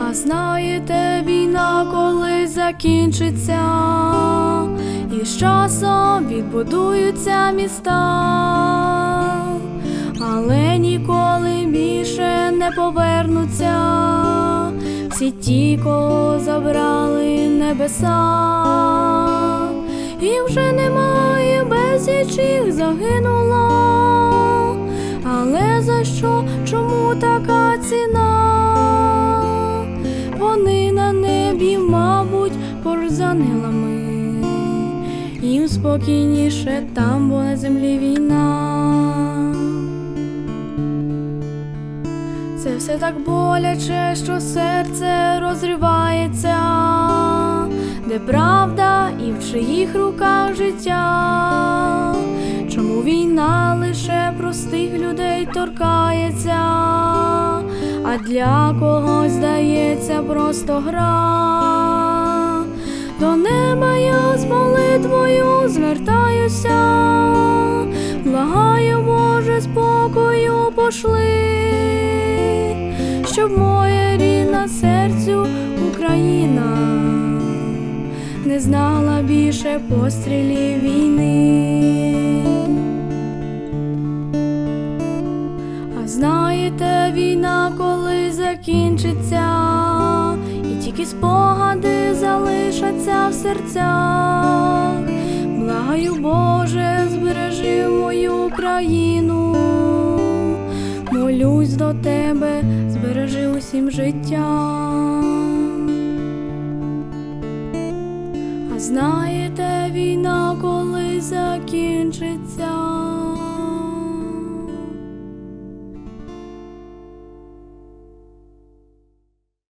А знаєте, війна коли закінчиться, і з часом відбудуються міста, але ніколи більше не повернуться. Всі ті, кого забрали небеса, і вже немає безліч їх загинуло. За що, чому така ціна? Вони на небі, мабуть, поруч з ангелами. Їм спокійніше там, бо на землі війна. Це все так боляче, що серце розривається, де правда і в чиїх руках життя. Війна лише простих людей торкається, а для когось здається просто гра. До неба я з молитвою звертаюся, благаю, Боже, спокою пошли, щоб моя рідна серцю Україна не знала більше пострілів війни. Знаєте, війна коли закінчиться, і тільки спогади залишаться в серцях. Благаю, Боже, збережи мою країну, молюсь до тебе, збережи усім життя. А знаєте, війна коли закінчиться,